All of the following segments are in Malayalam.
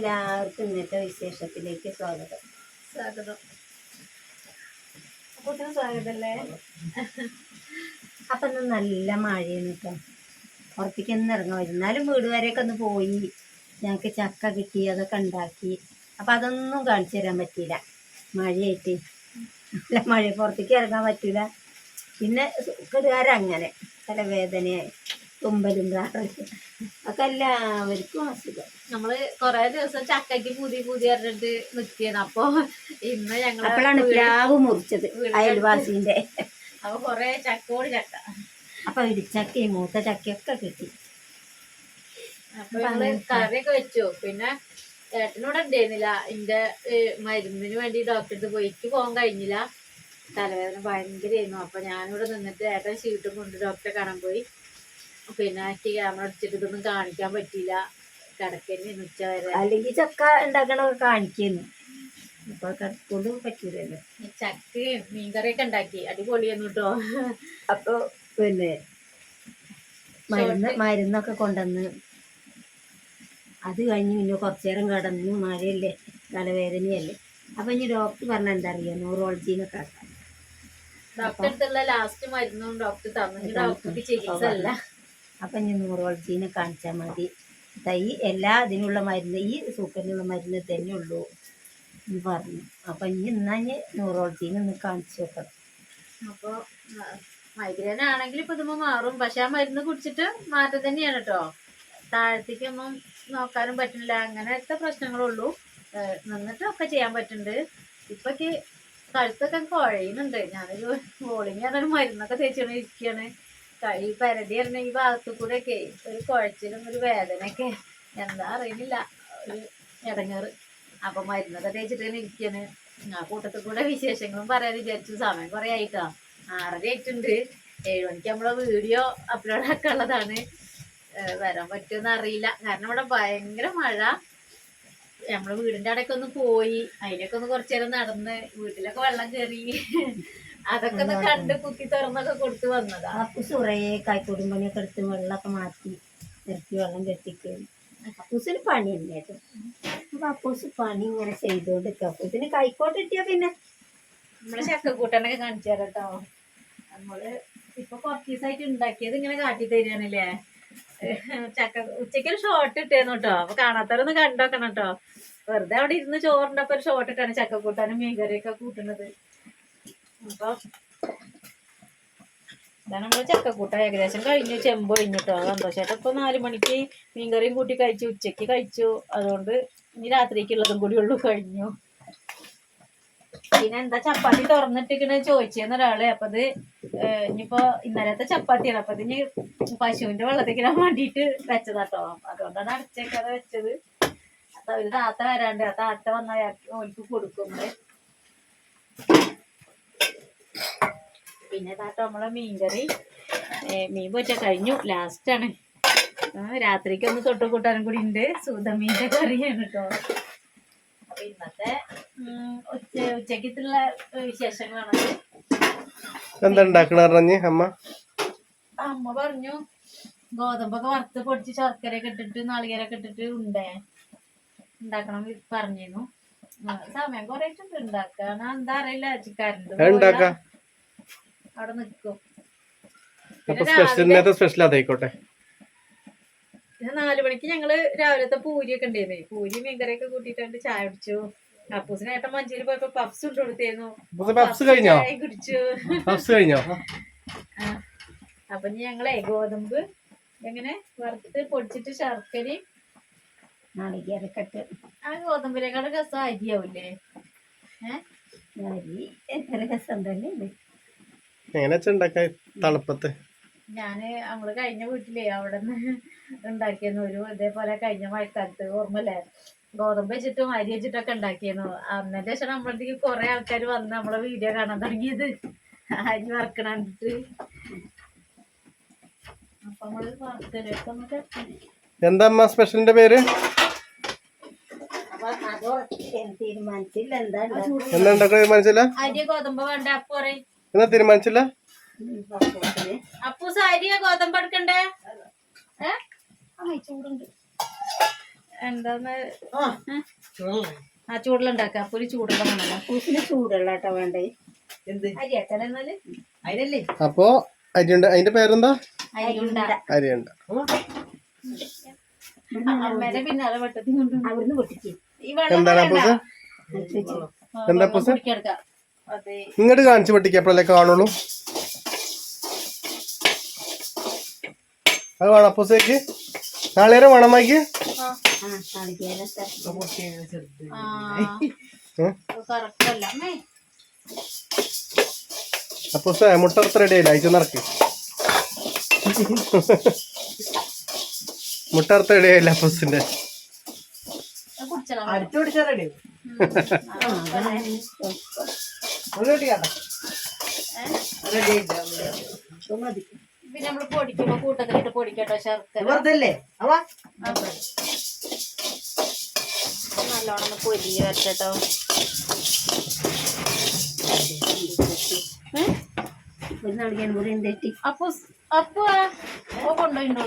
എല്ലാവർക്കും ഇന്നത്തെ വിശേഷത്തിലേക്ക് സ്വാഗതം. സ്വാഗതം. അപ്പൊ സ്വാഗതല്ലേ അപ്പൊ ഇന്ന് നല്ല മഴയാണ് കേട്ടോ. പുറത്തേക്ക് ഒന്ന് ഇറങ്ങാൻ എന്നാലും വീട് വരെയൊക്കെ ഒന്ന് പോയി. ഞങ്ങൾക്ക് ചക്ക കിട്ടി അതൊക്കെ ഉണ്ടാക്കി. അപ്പൊ അതൊന്നും കാണിച്ചു തരാൻ പറ്റിയില്ല. മഴയായിട്ട്. നല്ല മഴ. പുറത്തേക്ക് ഇറങ്ങാൻ പറ്റൂല. പിന്നെ അങ്ങനെ തലവേദനയായി. തുമ്പലും ഒക്കെ എല്ലാവർക്കും അസുഖം. നമ്മൾ കൊറേ ദിവസം ചക്കയ്ക്ക് പുതിയ പുതിയ പറഞ്ഞിട്ട് നിക്കാണ് അപ്പൊ ഇന്ന് ഞങ്ങൾ അപ്പോഴാണ് പ്ലാവ് മുറിച്ചത് അയൽവാസിന്റെ അപ്പൊ കൊറേ ചക്കോട് ചക്ക. അപ്പൊ ഇടിച്ചക്കയും മൂത്ത ചക്കയൊക്കെ കിട്ടി. അപ്പൊ ഞങ്ങൾ കറിയൊക്കെ വെച്ചു? പിന്നെ ഏട്ടനോട് ഉണ്ടായിരുന്നില്ല എന്റെ മരുന്നിന് വേണ്ടി ഡോക്ടറെ പോയിട്ട് പോകാൻ കഴിഞ്ഞില്ല. തലവേദന ഭയങ്കരമായിരുന്നു അപ്പൊ ഞാനിവിടെ നിന്നിട്ട് ഏട്ടൻ ഷീട്ടും കൊണ്ട് ഡോക്ടറെ കാണാൻ പോയി. പിന്നെ എനിക്ക് ക്യാമറ അടിച്ചിട്ട് ഇതൊന്നും കാണിക്കാൻ പറ്റിയില്ല. കിടക്കന്നെ ഉച്ച വരെ. അല്ലെങ്കിൽ ചക്ക ഉണ്ടാക്കണൊക്കെ കാണിക്കുന്നു അപ്പൊ കൊണ്ട് പറ്റൂലല്ലോ. ചക്കയും മീൻകറിയൊക്കെ ഉണ്ടാക്കി. അടിപൊളിയെന്നു കേട്ടോ. അപ്പൊ പിന്നെ മരുന്ന് മരുന്നൊക്കെ കൊണ്ടുവന്ന് അത് കഴിഞ്ഞ് പിന്നെ കുറച്ചു നേരം കിടന്ന് മഴയല്ലേ തലവേദനയല്ലേ. അപ്പൊ ഇനി ഡോക്ടർ പറഞ്ഞ എന്താ അറിയോ? ന്യൂറോളജിന്നൊക്കെ ആക്കാം അടുത്തുള്ള ലാസ്റ്റ് മരുന്നും ഡോക്ടർ തന്നു. ഡോക്ടർക്ക് ചികിത്സ അല്ല. അപ്പൊ ഇനി ന്യൂറോളജീനെ കാണിച്ചാൽ മതി. തൈ എല്ലാ അതിനുള്ള മരുന്ന് ഈ സൂക്കറിനുള്ള മരുന്ന് തന്നെ ഉള്ളൂ എന്ന് പറഞ്ഞു. അപ്പം ഇനി എന്നാ ഇനി ന്യൂറോളജീനെ ഒന്ന് കാണിച്ചു നോക്കണം. അപ്പോൾ മൈഗ്രൈൻ ആണെങ്കിൽ ഇപ്പൊ ഇതുമ്പോ മാറും. പക്ഷെ ആ മരുന്ന് കുടിച്ചിട്ട് മാറ്റം തന്നെയാണ് കേട്ടോ. താഴത്തേക്കൊന്നും നോക്കാനും പറ്റുന്നില്ല. അങ്ങനത്തെ പ്രശ്നങ്ങളുള്ളൂ. നിന്നിട്ടൊക്കെ ചെയ്യാൻ പറ്റുന്നുണ്ട്. ഇപ്പൊക്കെ കഴുത്തൊക്കെ കുഴയുന്നുണ്ട്. ഞാനൊരു ബോളിങ് പറഞ്ഞൊരു മരുന്നൊക്കെ തേച്ചുകൊണ്ട് ഇരിക്കുകയാണ്. കൈ പരതി പറഞ്ഞ ഈ ഭാഗത്തു കൂടെ ഒക്കെ ഒരു കുഴച്ചിലും ഒരു വേദനയൊക്കെ. എന്താ അറിയുന്നില്ല ഒരു ഇടങ്ങേറ്. അപ്പൊ മരുന്നൊക്കെ തേച്ചിട്ട് ഇങ്ങനെ ഇരിക്കാണ്. ആ കൂട്ടത്തിൽ കൂടെ വിശേഷങ്ങളും പറയാൻ വിചാരിച്ചു. സമയം കുറെ ആയിട്ടാ? ആറര ആയിട്ടുണ്ട്. ഏഴു മണിക്ക് നമ്മളെ വീഡിയോ അപ്ലോഡ് ആക്കാനുള്ളതാണ് വരാൻ പറ്റുമെന്ന് അറിയില്ല. കാരണം ഇവിടെ ഭയങ്കര മഴ. നമ്മളെ വീടിന്റെ അടക്കൊന്ന് പോയി. അതിലൊക്കെ ഒന്ന് കുറച്ചു നേരം നടന്ന് വീട്ടിലൊക്കെ വെള്ളം കയറി അതൊക്കെ ഒന്ന് കണ്ട് കുത്തി തുറന്നൊക്കെ കൊടുത്തു വന്നതാ. അപ്പൂസ് കുറേ പണിയൊക്കെ എടുത്ത് വെള്ളമൊക്കെ മാറ്റി നിർത്തി വെള്ളം കെട്ടിക്കും. അപ്പൂസിന് പണി കേട്ടോ അപ്പൊ അപ്പൂസ് പണി ഇങ്ങനെ ചെയ്തോണ്ടിരിക്കും. അപ്പൂസിന് കൈക്കോട്ട് കിട്ടിയാ പിന്നെ. നമ്മളെ ചക്കക്കൂട്ടനൊക്കെ കാണിച്ചു തരാം കേട്ടോ നമ്മൾ ഇപ്പൊ കുറച്ച് ദിവസമായിട്ട് ഉണ്ടാക്കിയത് ഇങ്ങനെ കാട്ടി തരികയാണല്ലേ ചക്ക ഉച്ചയ്ക്ക് ഒരു ഷോർട്ട് ഇട്ടേന്നു കേട്ടോ അപ്പൊ കാണാത്തവരൊന്ന് കണ്ടോക്കണം കേട്ടോ വെറുതെ അവിടെ ഇരുന്ന് ചോറിന്റെ ഒരു ഷോർട്ട് ഇട്ടാണ് ചക്കക്കൂട്ടാനും മീൻകറിയൊക്കെ കൂട്ടുന്നത്. അപ്പൊ ഇതാണ് നമ്മൾ ചക്കക്കൂട്ട ഏകദേശം കഴിഞ്ഞു. ചെമ്പ് കഴിഞ്ഞിട്ടോ സന്തോഷമായിട്ട് ഇപ്പൊ നാല് മണിക്ക് മീൻകറിയും കൂട്ടി കഴിച്ചു ഉച്ചയ്ക്ക് കഴിച്ചു. അതുകൊണ്ട് ഇനി രാത്രിക്കുള്ളതും കൂടി ഉള്ളു കഴിഞ്ഞു. പിന്നെ എന്താ ചപ്പാത്തി തുറന്നിട്ടിങ്ങനെ ചോദിച്ചെന്ന് ഒരാൾ. അപ്പൊ അത് ഇനിയിപ്പോ ഇന്നലത്തെ ചപ്പാത്തിയാണ്. അപ്പൊ ഇനി പശുവിന്റെ വെള്ളത്തിക്കിടാൻ വേണ്ടിയിട്ട് വെച്ചതാട്ടോ അതുകൊണ്ടാണ് അടച്ചേക്കാതെ വെച്ചത്. അപ്പൊ ഒരു താത്ത വരാണ്ട്. ആ താത്ത വന്നാൽ ഓൽക്ക് കൊടുക്കുന്നത് പിന്നെ താത്ത നമ്മളെ മീൻകറി. മീൻ പൊറ്റ കഴിഞ്ഞു. ലാസ്റ്റാണ് രാത്രിക്ക് ഒന്ന് തൊട്ട് കൂട്ടാനും കൂടി ഉണ്ട് സൂതമീന്റെ കറിയാണ് കേട്ടോ അപ്പൊ ഇന്നത്തെ ഉച്ച ഉച്ചക്കത്തുള്ള വിശേഷങ്ങളാണ്. എന്താ ഉണ്ടാക്കണ പറഞ്ഞ് അമ്മ? അമ്മ പറഞ്ഞു ഗോതമ്പൊക്കെ വറുത്ത് പൊടിച്ച് ശർക്കരയൊക്കെ ഇട്ടിട്ട് നാളികേരൊക്കെ ഇട്ടിട്ട് ഉണ്ടേ. ഉണ്ടാക്കണം പറഞ്ഞിരുന്നു. സമയം കൊറേ ഉണ്ട് ഉണ്ടാക്കാൻ എന്താ അറിയില്ല കറണ്ട് ഉണ്ടാക്ക അവിടെ നിൽക്കും. അപ്പൊ സ്പെഷ്യൽ ഇന്നത്തെ സ്പെഷ്യൽ അതായിക്കോട്ടെ. പിന്നെ നാലു മണിക്ക് ഞങ്ങൾ രാവിലത്തെ പൂരിയൊക്കെ ഉണ്ടായിരുന്നേ. പൂരി മീൻകറിയൊക്കെ കൂട്ടിയിട്ടുണ്ട് ചായ കുടിച്ചു. അപ്പൂസിന് ഏട്ടൻ മഞ്ചേരി പോയപ്പോ പപ്സ് ഇട്ട് കൊടുത്തേന്നു അപ്പൊ പപ്സ് കഴിഞ്ഞോ? ചായ കുടിച്ചു. പപ്സ് കഴിഞ്ഞോ? ആ. അപ്പൊ ഇനി ഞങ്ങളെ ഗോതമ്പ് എങ്ങനെ വറുത്ത് പൊടിച്ചിട്ട് ശർക്കരയും നാളികേരൊക്കെ ഇട്ട്. ആ ഗോതമ്പിനേക്കാളും രസം അരിയാവൂലേ? ഏഹ് അരി എത്ര രസം തന്നെ എങ്ങനെ വെച്ചാ ഉണ്ടാക്കാൻ തണുപ്പത്ത്? ഞാൻ നമ്മൾ കഴിഞ്ഞ വീട്ടിലേ അവിടെ നിന്ന് ഉണ്ടാക്കിയെന്നു ഒരു ഇതേപോലെ കഴിഞ്ഞ മഴക്കാലത്ത് ഓർമ്മല്ലേ? ഗോതമ്പ് വെച്ചിട്ടും അരി വെച്ചിട്ടൊക്കെ ഉണ്ടാക്കിയെന്നു അന്നത്തെ ശേഷം നമ്മളടുത്തേക്ക് കുറെ ആൾക്കാർ വന്ന് നമ്മളെ വീഡിയോ കാണാൻ തുടങ്ങിയത്. അരി വറക്കണിട്ട് അപ്പൊ നമ്മൾ വറുത്തലൊക്കെ ഒന്ന് എന്താ അമ്മ സ്പെഷ്യലിന്റെ പേര്? അപ്പൊ അതോ തീരുമാനിച്ചില്ല. എന്താ എന്താ തീരുമാനിച്ചില്ല? അരി ഗോതമ്പ് വേണ്ട. അപ്പൊ പറയും. എന്നാ തീരുമാനിച്ചില്ല? ഗോതമ്പ് എടുക്കണ്ടേ? ഏ? ആ. എന്താന്ന് അപ്പൊ ഒരു ചൂടുള്ള കേട്ടോ വേണ്ടേ. അപ്പോ അരിയുണ്ട. അതിന്റെ പേരെന്താ? അരിയുണ്ട. എന്താണ്. അപ്പൂസ്? എന്താ അപ്പൂസ്? ഇങ്ങോട്ട് കാണിച്ചു പൊട്ടിക്കപ്പോഴല്ലേ കാണുള്ളൂ? അത് വേണം അപ്പൂസേക്ക്. നാളേരെ വേണമാക്കി അപ്പൂസേ മുട്ടർത്ത് റെഡി ആയില്ല? അയച്ചു നിറക്ക് മുട്ട റെഡി ആയില്ല അപ്പൂസിന്റെ? അടുത്ത് പിടിച്ചാ പിന്നെ നമ്മൾ പൊടിക്കുമ്പോ കൂട്ടത്തിലിട്ട് പൊടിക്കട്ടോ ശർക്കര. നല്ലോണം പൊരിഞ്ഞ് വരട്ടോ അപ്പൊ അപ്പൊ ഓ കൊണ്ടുപോയിണ്ടോ?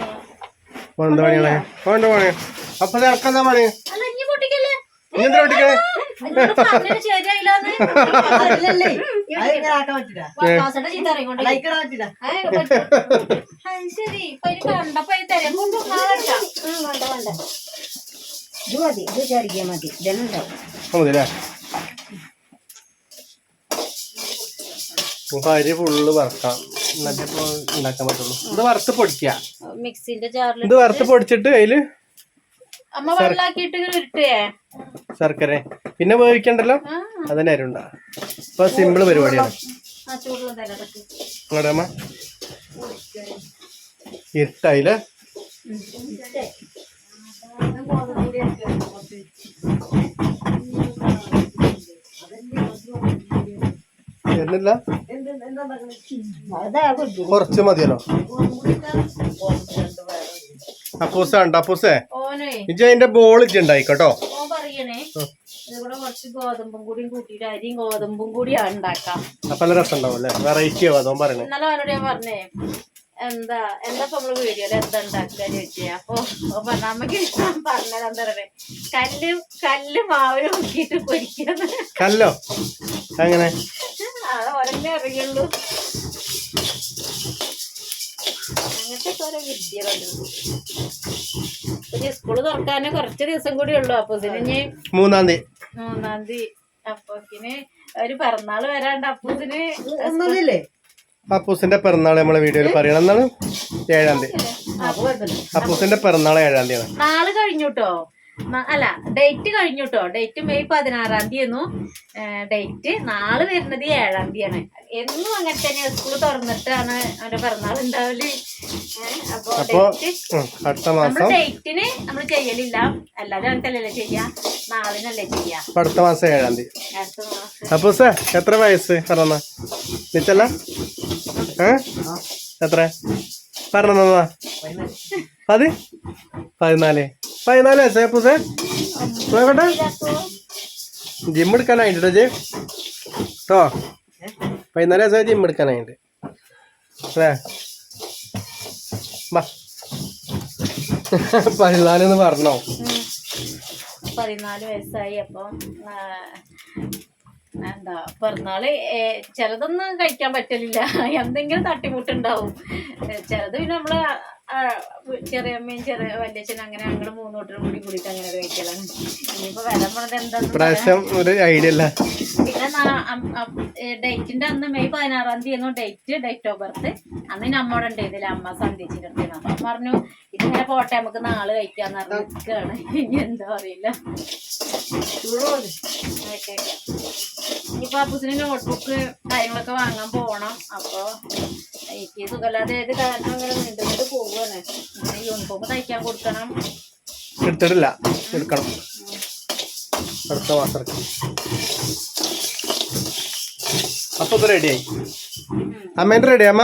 വേണ്ട പണിയാണേ വേണ്ട പണി? അപ്പൊ ഇറക്കാ പണി എന്തിനാ പൊട്ടിക്കണേ? ശരി. ഇപ്പൊ കണ്ടപ്പോ കൊണ്ട് വേണ്ട വേണ്ട. ഇത് മതി ഇത് മതി. അരി ഫുള്ള് വറക്കാം. എന്നിട്ട് ഉണ്ടാക്കാൻ പറ്റുള്ളൂ. ഇത് വറുത്ത് പൊടിക്കുക. മിക്സിന്റെ ജാറിൽ ഇത് വറുത്ത് പൊടിച്ചിട്ട് അതിൽ അമ്മ വെള്ളാക്കിയിട്ട് ഇങ്ങനെ ഉരുട്ടേ ശർക്കര. പിന്നെ വേവിക്കണ്ടല്ലോ? അതന്നെ അതിന് അരുണ്ട. അപ്പൊ സിമ്പിൾ പരിപാടിയാണ്. ഇട്ടായില്ല കൊറച്ച് അമ്മ? ഇരുട്ടായില്ലേ? വരുന്നില്ല? മതിയല്ലോ. അപ്പൂസ ഉണ്ട് അപ്പൂസേ? ഇജ്ജ് അതിന്റെ ബോൾ ഇജ്ജ് ഉണ്ടായിക്കോട്ടോ കുറച്ച് ഗോതമ്പും കൂടിയും കൂട്ടിയിട്ട് അരിയും ഗോതമ്പും കൂടി ഉണ്ടാക്കാം. അപ്പൊ നല്ല രസം ഉണ്ടാവും അല്ലേ വെറൈറ്റി പറയണേ. അവനോട് ഞാൻ പറഞ്ഞേ എന്താ എന്താ നമ്മൾ വീഡിയോയിൽ എന്താ ഉണ്ടാക്കുക ചോദിച്ചേ. അപ്പൊ പറഞ്ഞ അമ്മയ്ക്ക് ഞാൻ പറഞ്ഞത്. എന്താ പറയണേ കല്ല് കല്ല് മാവിൽ നോക്കിയിട്ട് പൊരിക്കുന്നത് കല്ലോ? അങ്ങനെ അത് അറിയുള്ളൂ. അങ്ങനത്തെ ഓരോ വിദ്യകളുണ്ട്. ഇനി സ്കൂൾ തുറക്കാനേ കുറച്ച് ദിവസം കൂടി ഉള്ളു. അപ്പൊ ഇതിന് മൂന്നാം തീയതി. മൂന്നാം തീയതി അപ്പൊക്കിന് ഒരു പിറന്നാൾ വരാണ്ട് അപ്പൂസിന് ഒന്നുമില്ലേ? അപ്പൂസിന്റെ പിറന്നാൾ നമ്മളെ വീഡിയോയിൽ പറയണം. എന്നാണ്? ഏഴാം തീയതി. അപ്പൂസിന്റെ പിറന്നാൾ ഏഴാം തീയതി നാൾ കഴിഞ്ഞുട്ടോ? ന- അല്ല ഡേറ്റ് കഴിഞ്ഞു കേട്ടോ ഡേറ്റ് മെയ് പതിനാറാം തീയതി ആയിരുന്നു ഡേറ്റ് നാൾ വരുന്നത് ഏഴാം തീയതിയാണ്. എന്നും അങ്ങനെ തന്നെ സ്കൂൾ തുറന്നിട്ടാണ് അവന്റെ പിറന്നാൾ ഉണ്ടാവൽ. അപ്പൊ ഡേറ്റ് അടുത്ത നമ്മൾ മാസം ഡേറ്റിന് നമ്മൾ ചെയ്യലില്ല. അല്ലാതെ അങ്ങനത്തെ ചെയ്യാ. നാളിനല്ലേ ചെയ്യാ. അടുത്ത മാസം ഏഴാം തീയതി. അപ്പൊ മാസം. അപ്പൂസേ എത്ര വയസ്സ്? പറഞ്ഞ. നിച്ചല്ല? ഏ? എത്ര? പറഞ്ഞ പതി? പതിനാല്. പതിനാല് വയസ്സേ അപ്പൂസേ? നോക്കട്ടെ ജിം എടുക്കാനായിട്ടോ ജെ. കേട്ടോ പതിനാല് വയസ്സായ ജിം എടുക്കാനായിട്ട് അല്ലേ? പതിനാലെന്ന് പറഞ്ഞോ. പതിനാല് വയസ്സായി അപ്പം എന്താ പിറന്നാൾ ചിലതൊന്നും കഴിക്കാൻ പറ്റലില്ല. എന്തെങ്കിലും തട്ടിമുട്ടുണ്ടാവും. ചിലത് പിന്നെ നമ്മൾ ചെറിയ അമ്മയും ചെറിയ വല്യച്ഛനും അങ്ങനെ ഞങ്ങൾ മൂന്നോട്ടും കൂടി കൂടിയിട്ട് അങ്ങനെ കഴിക്കലാണ്. ഇനിയിപ്പോ വില പറഞ്ഞത് എന്താ പിന്നെ ഒരു ഐഡിയ പിന്നെ ഡേറ്റിന്റെ അന്ന് മെയ് പതിനാറാം തീയതി ഡേറ്റ് ഡേറ്റ് ഓഫ് ബർത്ത് അന്ന് നമ്മുടെ ഉണ്ടായിരുന്നില്ല. അമ്മ സന്ധിച്ചിട്ടുണ്ടായിരുന്നു അപ്പൊ പറഞ്ഞു ഇതിങ്ങനെ പോട്ടെ നമുക്ക് നാൾ കഴിക്കാന്ന് പറഞ്ഞാണ് നിൽക്കുകയാണ് ഇനി എന്താ അറിയില്ല. ഇപ്പൊ ഇനിയിപ്പോ അപ്പൂസിന് നോട്ട്ബുക്ക് കാര്യങ്ങളൊക്കെ വാങ്ങാൻ പോകണം അപ്പൊ എനിക്ക് സുഖമില്ലാതെ ഏത് കാരണം ഇങ്ങനെ നീണ്ടു നീണ്ടു പോവുകയാണ് യൂണിഫോം തയ്ക്കാൻ കൊടുക്കണം. എടുത്തിട്ടില്ല. എടുക്കണം. അടുത്ത മാസം അപ്പൊ റെഡിയായി അമ്മേന്റെ റെഡി അമ്മ?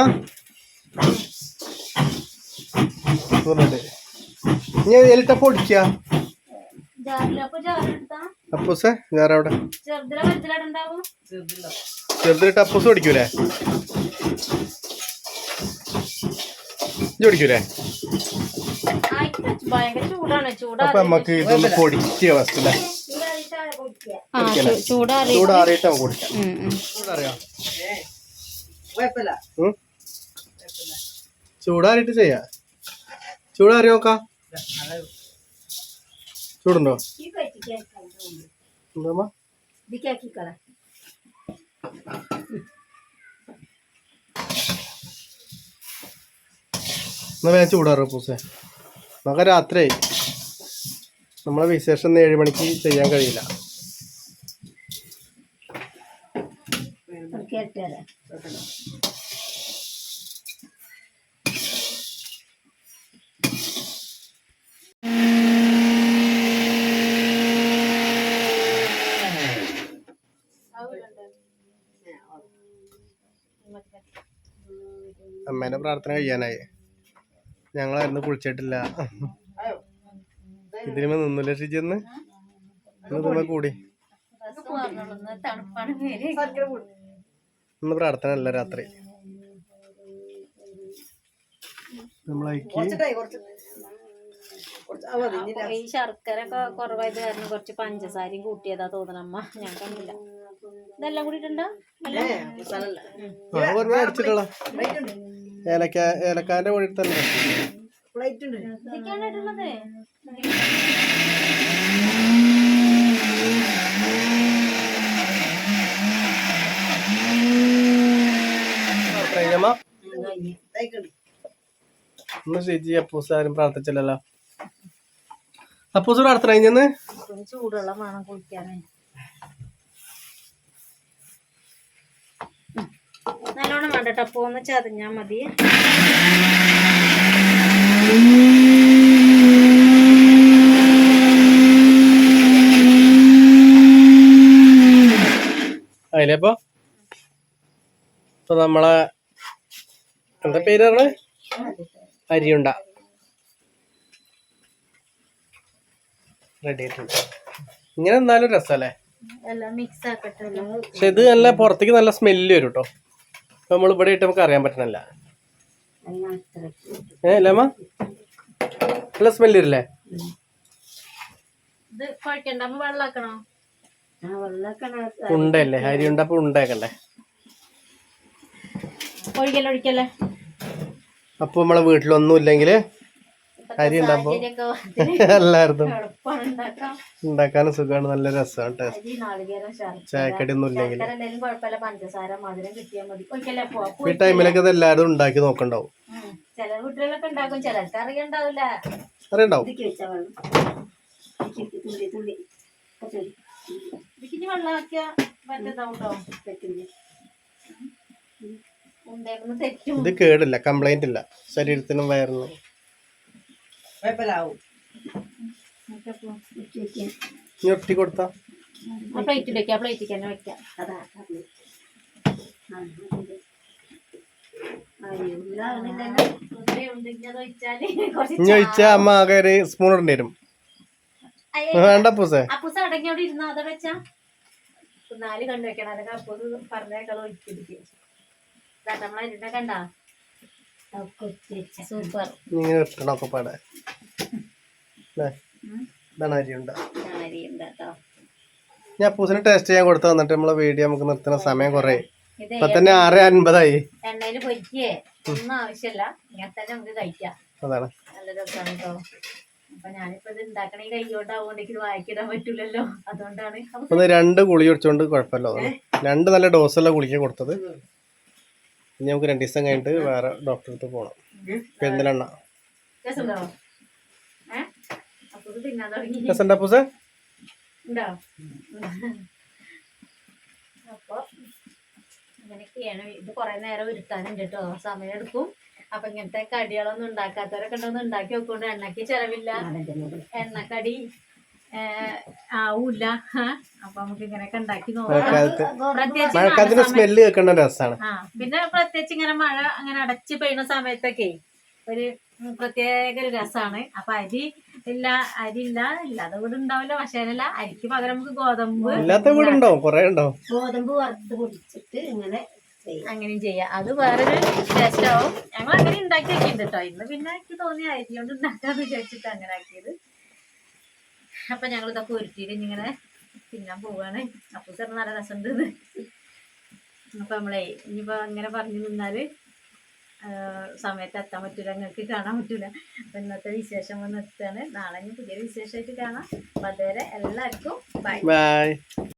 റെഡി ഇനി എലിട്ട പൊടിക്കുക അപ്പൂസേ വേറെ അവിടെ ചെറുതിലിട്ട് അപ്പൂസ് പൊടിക്കൂലേ ചൂടാ അപ്പൊ നമുക്ക് ഇതൊന്ന് പൊടിക്കുക ഫസ്റ്റ് അല്ലേ ആ ചൂടാറി ചൂടാറിയിട്ട് നമുക്ക് കുടിക്കാം. ചൂടറിയോ? ചൂടാറിയിട്ട് ചെയ്യാ. ചൂടാറി നോക്കാ ചൂടുണ്ടോ? എന്നാ വേഗം ചൂടാറോ പൂസേ. നമുക്ക് രാത്രി നമ്മളെ വിശേഷം ഏഴ് മണിക്ക് ചെയ്യാൻ കഴിയില്ല. കേട്ടാലേ അമ്മേന്റെ പ്രാർത്ഥന കഴിയാനായി. ഞങ്ങളായിരുന്നു കുളിച്ചിട്ടില്ല. ഇതിനുമേ നിന്നില്ല ഷിജന്ന് ഇന്ന്? കൂടി. തണുപ്പാണ്. ഇന്ന് പ്രാർത്ഥന അല്ല രാത്രി ഈ ശർക്കര ഒക്കെ കുറവായത് കാരണം കുറച്ച് പഞ്ചസാരയും കൂട്ടിയതാ തോന്നണമ്മ ഞാൻ കണ്ടില്ല. ഇതെല്ലാം കൂടിയിട്ടുണ്ടോ? ഏ, മസാലല്ല. ആ ഒന്ന് ചേച്ചി അപ്പൂസ് ആരും പ്രാർത്ഥിച്ചില്ലല്ലോ. അപ്പൂസ് പ്രാർത്ഥന കഴിഞ്ഞെന്ന് ചൂടുവെള്ളം വേണം കുളിക്കാനേ. നല്ലോണം വേണ്ട ടപ്പോ ഒന്ന് ചതിഞ്ഞാ മതി. അതിലേപ്പോ ഇപ്പൊ നമ്മളെ എന്താ പേര് പറഞ്ഞ? അരിയുണ്ട റെഡി ആയിട്ടുണ്ട്. ഇങ്ങനെ എന്നാലും രസമല്ലേ എല്ലാം മിക്സ് ആക്കട്ടെ പക്ഷെ ഇത് നല്ല പുറത്തേക്ക് നല്ല സ്മെല്ല് വരും കേട്ടോ. നമ്മൾ ഇവിടെ ഇട്ട് നമുക്ക് അറിയാൻ പറ്റണല്ല. ഏ അല്ലേമ്മ നല്ല സ്മെല്ല് വരില്ലേ? ഉണ്ടല്ലേ? അരി ഉണ്ടപ്പോ ഉണ്ടാക്കണ്ടേ? ഒഴിക്കല്ലേ ഒഴിക്കല്ലേ? അപ്പൊ നമ്മളെ വീട്ടിലൊന്നും ഇല്ലെങ്കിൽ അരി ഉണ്ടാകുമ്പോ എല്ലായിടത്തും ഉണ്ടാക്കാനും സുഖമാണ് നല്ല രസമാണ് ചായക്കടി ഒന്നും ഇല്ലെങ്കിൽ ഈ ടൈമിലൊക്കെ ഇത് എല്ലാവരും ഉണ്ടാക്കി നോക്കണ്ടാവും. അറിയണ്ടാവും. ഇതിക്ക് വെച്ചാ വെള്ളം ഇതിക്ക് തുള്ളി തുള്ളി കുറച്ച് ഇതിന് വെള്ളമാക്കിയ പറ്റത്താവട്ടോ പറ്റില്ല ഉണ്ടായിരുന്നു തെറ്റും ഇത് കേടില്ല കംപ്ലൈന്റ് ഇല്ല. ശരീരത്തിനും വയറിനും. ഞൊട്ടി കൊടുത്ത? പ്ലേറ്റിലേക്ക് ആ പ്ലേറ്റിലേക്ക് തന്നെ വെക്കാം. അതാ അത്. അത്. അത് ഇനി ഒഴിച്ചാ അമ്മ ആകെ ഒരു സ്പൂൺ ഇടേണ്ടി വരും. അയ്യേ, വേണ്ട പൂസേ അപ്പൂസ അടങ്ങി അവിടെ ഇരുന്നോ? അതവിടെ വെച്ചാ? നാല് കണ്ടു വെക്കണം. അതൊക്കെ അപ്പൂസ് പറഞ്ഞേക്കളോ ഒഴിച്ചിരിക്കും നമ്മളെ ഇരുന്ന കണ്ട ഒക്കെ ഒത്തിരി വെച്ച. സൂപ്പർ. ഇങ്ങനെ പാടെ. ഞാൻ പൂസിന് ടേസ്റ്റ് ചെയ്യാൻ കൊടുത്തു വന്നിട്ട് നമ്മളെ വീഡിയോ നമുക്ക് നിർത്തുന്ന സമയം കുറെ. ഇപ്പൊ തന്നെ ആറ് അൻപതായി. അതാണ്. ഒന്ന് രണ്ട് ഗുളി കുടിച്ചോണ്ട് കുഴപ്പമില്ല രണ്ട് നല്ല ഡോസുള്ള ഗുളിക കൊടുത്തത്. ഇനി നമുക്ക് രണ്ട് ദിവസം കഴിഞ്ഞിട്ട് വേറെ ഡോക്ടറെ അടുത്ത് പോകണം പെന്തലെണ്ണ രസമുണ്ടോ? ഏ? അപ്പോൾ ഇത് അങ്ങനെയൊക്കെയാണ്. കുറെ നേരം കേട്ടോ സമയം എടുക്കും. അപ്പൊ ഇങ്ങനത്തെ കടികളൊന്നും ഉണ്ടാക്കാത്തവരൊക്കെ ഉണ്ടോന്ന് ഉണ്ടാക്കി വെക്കൊണ്ട് എണ്ണക്ക് ചെലവില്ല. എണ്ണക്കടി ആവൂല മഴക്കാലത്തിന്റെ സ്മെല്ല് കേൾക്കേണ്ട രസമാണ് ആ പിന്നെ പ്രത്യേകിച്ച് ഇങ്ങനെ മഴ അങ്ങനെ അടച്ചു പെയ്യുന്ന സമയത്തൊക്കെ ഒരു പ്രത്യേക ഒരു രസമാണ് അപ്പൊ അരി ഇല്ല അരി ഇല്ല ഇല്ലാതെ വീട് ഉണ്ടാവില്ല പക്ഷേ അല്ല അരിക്ക് പകരം നമുക്ക് ഗോതമ്പ് ഇല്ലാത്ത വീട് ഉണ്ടാവും കൊറേ ഉണ്ടാവും. ഗോതമ്പ് വറുത്ത് പൊടിച്ചിട്ട് ഇങ്ങനെ ചെയ്യാം. അങ്ങനെയും ചെയ്യാം. അത് വേറൊരു ടേസ്റ്റ് ആവും. ഞങ്ങൾ അങ്ങനെ ഉണ്ടാക്കി വെക്കുന്നുണ്ട് കേട്ടോ ഇന്ന് പിന്നെ എനിക്ക് തോന്നി അരി കൊണ്ട് ഉണ്ടാക്കാന്ന് വിചാരിച്ചിട്ട് അങ്ങനെ ആക്കിയത്. അപ്പൊ ഞങ്ങൾ ഇതൊക്കെ ഉരുട്ടിയിട്ട് ഇങ്ങനെ തിന്നാൻ പോവാണ്. അപ്പൊ സാർ നല്ല രസമുണ്ട്. അപ്പൊ നമ്മളെ ഇനിയിപ്പോ അങ്ങനെ പറഞ്ഞു നിന്നാൽ സമയത്ത് എത്താൻ പറ്റൂല. നിങ്ങൾക്ക് കാണാൻ പറ്റൂല. അപ്പൊ ഇന്നത്തെ വിശേഷം വന്ന് എത്താണ് നാളെ ഇനി പുതിയൊരു വിശേഷമായിട്ട് കാണാം. അപ്പൊ അതുവരെ എല്ലാവർക്കും ബൈ ബൈ